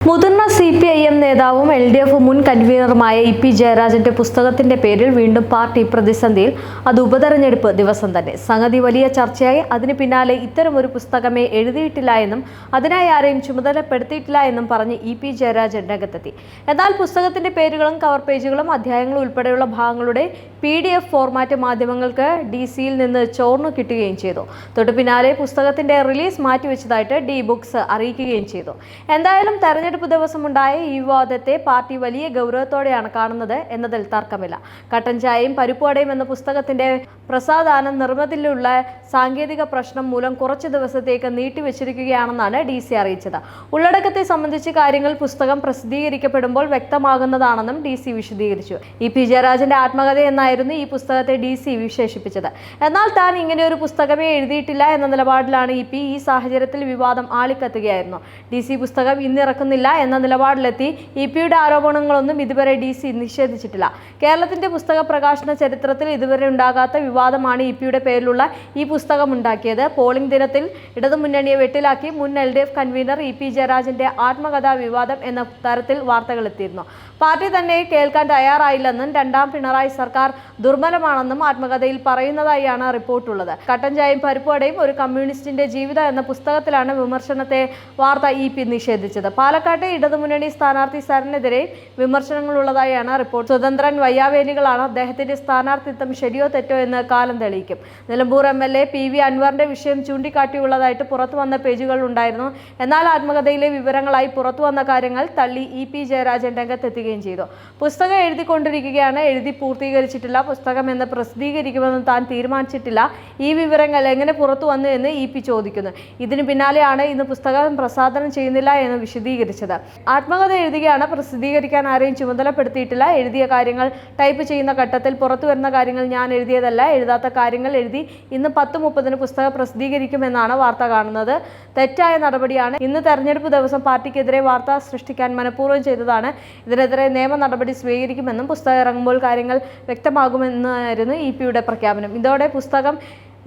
മുതിർന്ന C P I M നേതാവും L D F മുൻ കൺവീനറുമായ ഇ പി ജയരാജന്റെ പുസ്തകത്തിന്റെ പേരിൽ വീണ്ടും പാർട്ടി പ്രതിസന്ധിയിൽ അത് ഉപതെരഞ്ഞെടുപ്പ് ദിവസം തന്നെ. സംഗതി വലിയ ചർച്ചയായി. അതിന് പിന്നാലെ ഇത്തരമൊരു പുസ്തകമേ എഴുതിയിട്ടില്ല എന്നും അതിനായി ആരെയും ചുമതലപ്പെടുത്തിയിട്ടില്ല എന്നും പറഞ്ഞ് ഇ പി ജയരാജൻ രംഗത്തെത്തി. എന്നാൽ പുസ്തകത്തിന്റെ പേരുകളും കവർ പേജുകളും അധ്യായങ്ങളും ഉൾപ്പെടെയുള്ള ഭാഗങ്ങളുടെ പി ഡി എഫ് ഫോർമാറ്റ് മാധ്യമങ്ങൾക്ക് ഡി സിയിൽ നിന്ന് ചോർന്നു കിട്ടുകയും ചെയ്തു. തൊട്ടു പിന്നാലെ പുസ്തകത്തിന്റെ റിലീസ് മാറ്റിവെച്ചതായിട്ട് ഡി ബുക്സ് അറിയിക്കുകയും ചെയ്തു. എന്തായാലും തെരഞ്ഞെടുപ്പ് ദിവസമുണ്ടായ ഈ വിവാദത്തെ പാർട്ടി വലിയ ഗൗരവത്തോടെയാണ് കാണുന്നത് എന്നതിൽ തർക്കമില്ല. കട്ടൻ ചായയും പരിപ്പുവടയും എന്ന പുസ്തകത്തിന്റെ പ്രസാദാനം നിർമ്മതിലുള്ള സാങ്കേതിക പ്രശ്നം മൂലം കുറച്ച് ദിവസത്തേക്ക് നീട്ടിവെച്ചിരിക്കുകയാണെന്നാണ് ഡി സി അറിയിച്ചത്. ഉള്ളടക്കത്തെ സംബന്ധിച്ച് കാര്യങ്ങൾ പുസ്തകം പ്രസിദ്ധീകരിക്കപ്പെടുമ്പോൾ വ്യക്തമാകുന്നതാണെന്നും ഡി സി വിശദീകരിച്ചു. ഇ പി ജയരാജന്റെ ആത്മകഥ എന്നായിരുന്നു ഈ പുസ്തകത്തെ ഡി സി വിശേഷിപ്പിച്ചത്. എന്നാൽ താൻ ഇങ്ങനെ ഒരു പുസ്തകമേ എഴുതിയിട്ടില്ല എന്ന നിലപാടിലാണ് ഇ പി ഈ സാഹചര്യത്തിൽ വിവാദം ആളിക്കത്തുകയായിരുന്നു. ഡി സി പുസ്തകം ഇന്നിറക്കുന്നില്ല എന്ന നിലപാടിലെത്തി ഇ പിയുടെ ആരോപണങ്ങളൊന്നും ഇതുവരെ ഡി സി നിഷേധിച്ചിട്ടില്ല. കേരളത്തിന്റെ പുസ്തക പ്രകാശന ചരിത്രത്തിൽ ഇതുവരെ ഉണ്ടാകാത്ത വിവാദമാണ് ഇ പിയുടെ പേരിലുള്ള ഈ പുസ്തകം ഉണ്ടാക്കിയത്. പോളിംഗ് ദിനത്തിൽ ഇടതുമുന്നണിയെ വെട്ടിലാക്കി മുൻ എൽ ഡി എഫ് കൺവീനർ ഇ പി ജയരാജന്റെ ആത്മകഥാ വിവാദം എന്ന തരത്തിൽ വാർത്തകളെത്തിയിരുന്നു പാർട്ടി തന്നെ കേൾക്കാൻ തയ്യാറായില്ലെന്നും രണ്ടാം പിണറായി സർക്കാർ ദുർബലമാണെന്നും ആത്മകഥയിൽ പറയുന്നതായാണ് റിപ്പോർട്ടുള്ളത്. കട്ടൻ ചായയും പരിപ്പുവടയും ഒരു കമ്മ്യൂണിസ്റ്റിന്റെ ജീവിതം എന്ന പുസ്തകത്തിലാണ് വിമർശനത്തെ വാർത്ത ഇ പി നിഷേധിച്ചത്. പാലക്കാട്ടെ ഇടതുമുന്നണി സ്ഥാനാർത്ഥി സരനെതിരെ വിമർശനങ്ങളുള്ളതായാണ് റിപ്പോർട്ട്. സ്വതന്ത്രൻ വയ്യാവേലികളാണ് അദ്ദേഹത്തിന്റെ സ്ഥാനാർത്ഥിത്വം ശരിയോ തെറ്റോ എന്ന് കാലം തെളിയിക്കും. Nilambur M L A P V അൻവറിന്റെ വിഷയം ചൂണ്ടിക്കാട്ടിയുള്ളതായിട്ട് പുറത്തു വന്ന പേജുകൾ ഉണ്ടായിരുന്നു. എന്നാൽ ആത്മകഥയിലെ വിവരങ്ങളായി പുറത്തു വന്ന കാര്യങ്ങൾ തള്ളി ഇ പി ജയരാജൻ രംഗത്തെത്തുകയും ചെയ്തു. പുസ്തകം എഴുതിക്കൊണ്ടിരിക്കുകയാണ് എഴുതി പൂർത്തീകരിച്ചിട്ടില്ല. പുസ്തകം എന്ന് പ്രസിദ്ധീകരിക്കുമെന്ന് താൻ തീരുമാനിച്ചിട്ടില്ല. ഈ വിവരങ്ങൾ എങ്ങനെ പുറത്തു വന്നു എന്ന് ഇ പി ചോദിക്കുന്നു. ഇതിന് പിന്നാലെയാണ് ഇന്ന് പുസ്തകം പ്രസാദനം ചെയ്യുന്നില്ല എന്ന് വിശദീകരിച്ചത്. ആത്മകഥ എഴുതുകയാണ് പ്രസിദ്ധീകരിക്കാൻ ആരെയും ചുമതലപ്പെടുത്തിയിട്ടില്ല. എഴുതിയ കാര്യങ്ങൾ ടൈപ്പ് ചെയ്യുന്ന ഘട്ടത്തിൽ പുറത്തു വരുന്ന കാര്യങ്ങൾ ഞാൻ എഴുതിയതല്ല എഴുതാത്ത കാര്യങ്ങൾ എഴുതി ഇന്ന് പത്ത് മുപ്പതിന് പുസ്തകം പ്രസിദ്ധീകരിക്കുമെന്നാണ് വാർത്ത കാണുന്നത്. തെറ്റായ നടപടിയാണ് ഇന്ന് തെരഞ്ഞെടുപ്പ് ദിവസം പാർട്ടിക്കെതിരെ വാർത്ത സൃഷ്ടിക്കാൻ മനഃപൂർവം ചെയ്തതാണ്. ഇതിനെതിരെ നിയമ നടപടി സ്വീകരിക്കുമെന്നും പുസ്തകം ഇറങ്ങുമ്പോൾ കാര്യങ്ങൾ വ്യക്തമാകുമെന്നായിരുന്നു ഇ പിയുടെ പ്രഖ്യാപനം. ഇതോടെ പുസ്തകം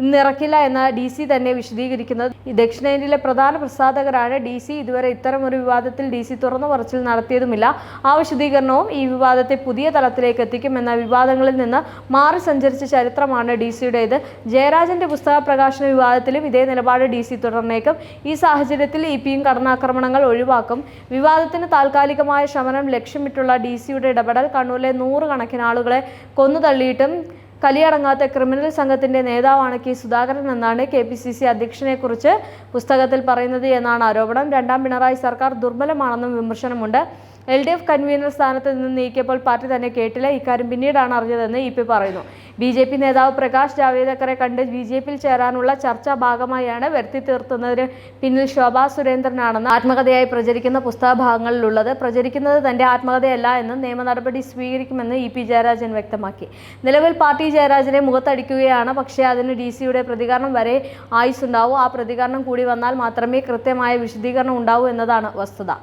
ഇന്നിറക്കില്ല എന്ന ഡി സി തന്നെ വിശദീകരിക്കുന്നത്. ദക്ഷിണേന്ത്യയിലെ പ്രധാന പ്രസാധകരാണ് ഡി സി. ഇതുവരെ ഇത്തരമൊരു വിവാദത്തിൽ ഡി സി തുറന്നു പറച്ചിൽ നടത്തിയതുമില്ല. ആ വിശദീകരണവും ഈ വിവാദത്തെ പുതിയ തലത്തിലേക്ക് എത്തിക്കുമെന്ന വിവാദങ്ങളിൽ നിന്ന് മാറി സഞ്ചരിച്ച ചരിത്രമാണ് ഡി സിയുടേത്. ജയരാജന്റെ പുസ്തക പ്രകാശന വിവാദത്തിലും ഇതേ നിലപാട് ഡി സി തുടർന്നേക്കും. ഈ സാഹചര്യത്തിൽ ഇ പിയും കടന്നാക്രമണങ്ങൾ ഒഴിവാക്കും. വിവാദത്തിന് താൽക്കാലികമായ ശമനം ലക്ഷ്യമിട്ടുള്ള ഡി സിയുടെ ഇടപെടൽ കണ്ണൂരിലെ നൂറുകണക്കിന് ആളുകളെ കൊന്നുതള്ളിയിട്ടും കലിയടങ്ങാത്ത ക്രിമിനൽ സംഘത്തിന്റെ നേതാവാണ് കെ സുധാകരൻ എന്നാണ് കെ പി സി സി അധ്യക്ഷനെക്കുറിച്ച് പുസ്തകത്തിൽ പറയുന്നത് എന്നാണ് ആരോപണം. രണ്ടാം പിണറായി സർക്കാർ ദുർബലമാണെന്നും വിമർശനമുണ്ട്. എൽ ഡി എഫ് കൺവീനർ സ്ഥാനത്ത് നിന്ന് നീക്കിയപ്പോൾ പാർട്ടി തന്നെ കേട്ടില്ല. ഇക്കാര്യം പിന്നീടാണ് അറിഞ്ഞതെന്ന് ഇ പി പറയുന്നു. ബി ജെ പി നേതാവ് പ്രകാശ് ജാവേദക്കറെ കണ്ട് ബി ജെ പിയിൽ ചേരാനുള്ള ചർച്ചാ ഭാഗമായാണ് വരുത്തി തീർത്തുന്നതിന് പിന്നിൽ ശോഭാ സുരേന്ദ്രനാണെന്ന് ആത്മകഥയായി പ്രചരിക്കുന്ന പുസ്തക ഭാഗങ്ങളിലുള്ളത് പ്രചരിക്കുന്നത് തന്റെ ആത്മകഥയല്ല എന്നും നിയമ നടപടി സ്വീകരിക്കുമെന്ന് ഇ പി ജയരാജൻ വ്യക്തമാക്കി. നിലവിൽ പാർട്ടി ജയരാജനെ മുഖത്തടിക്കുകയാണ്. പക്ഷേ അതിന് ഡി സിയുടെ പ്രതികരണം വരെ ആയുസ്സുണ്ടാവൂ ആ പ്രതികരണം കൂടി വന്നാൽ മാത്രമേ കൃത്യമായ വിശദീകരണം ഉണ്ടാവൂ എന്നതാണ് വസ്തുത.